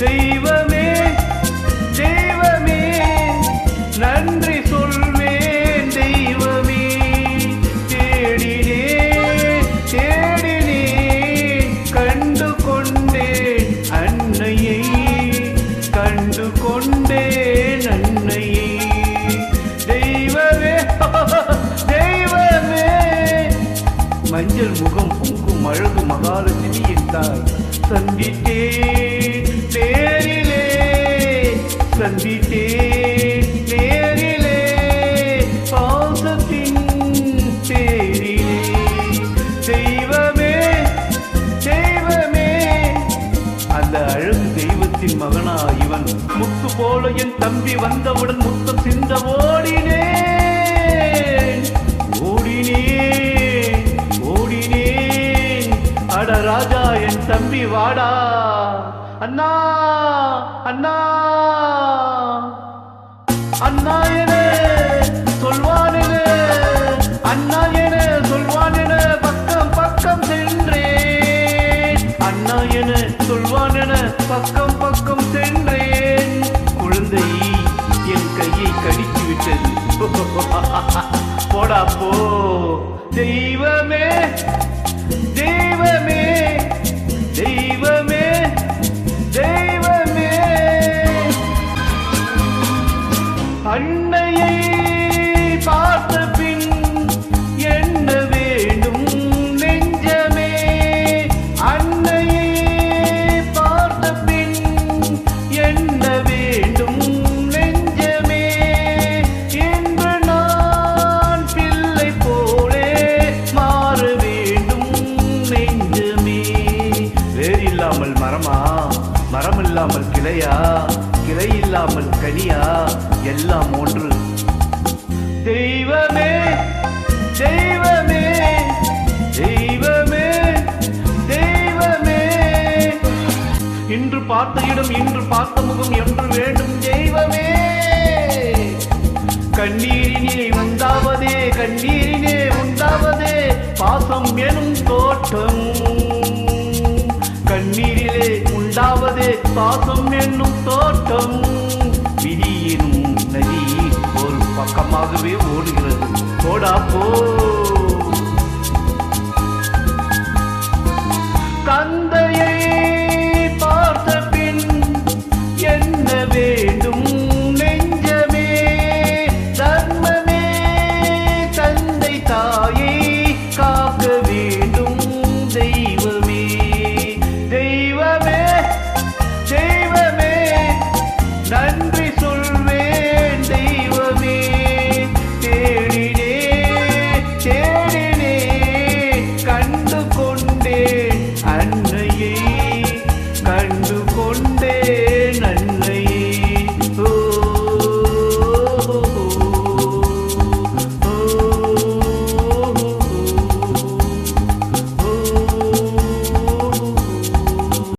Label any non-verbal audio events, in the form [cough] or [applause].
தெய்வமே தெய்வமே நன்றி சொல்வேன் தெய்வமே. தேடினே தேடினே கண்டு கொண்டேன் அன்னையை கண்டு கொண்டேன் அன்னையை. தெய்வமே தெய்வமே. மஞ்சள் முகம் பொங்கும் அழகு மகாலட்சுமி என்றாய் சந்தித்தேன் சந்தித்தே நேரிலே பாசத்தின் தேரிலே. தெய்வமே தெய்வமே. அந்த அழகு தெய்வத்தின் மகனா இவன் முத்து போல என் தம்பி வந்தவுடன் முத்தம் சிந்த ஓடினேன் தம்பி வாடா. அண்ணா அண்ணா. அண்ணா என சொல்வான் அண்ணா என சொல்வான் பக்கம் பக்கம் சென்றேன். அண்ணா என சொல்வான் பக்கம் பக்கம் சென்றேன். குழந்தை என் கையை கடித்து விட்டது. [laughs] போடா போ. தெய்வமே. இல்லாமல் கிளையா? கிளை இல்லாமல் கனியா? எல்லாம் ஒன்று. தெய்வமே தெய்வமே தெய்வமே தெய்வமே. இன்று பார்த்த இடம் இன்று பார்த்த முகம் என்று வேண்டும் தெய்வமே. கண்ணீர் பாசம் என்னும் தோட்டம் விதி நதி ஒரு பக்கமாகவே ஓடுகிறது. போடா போ. தந்தை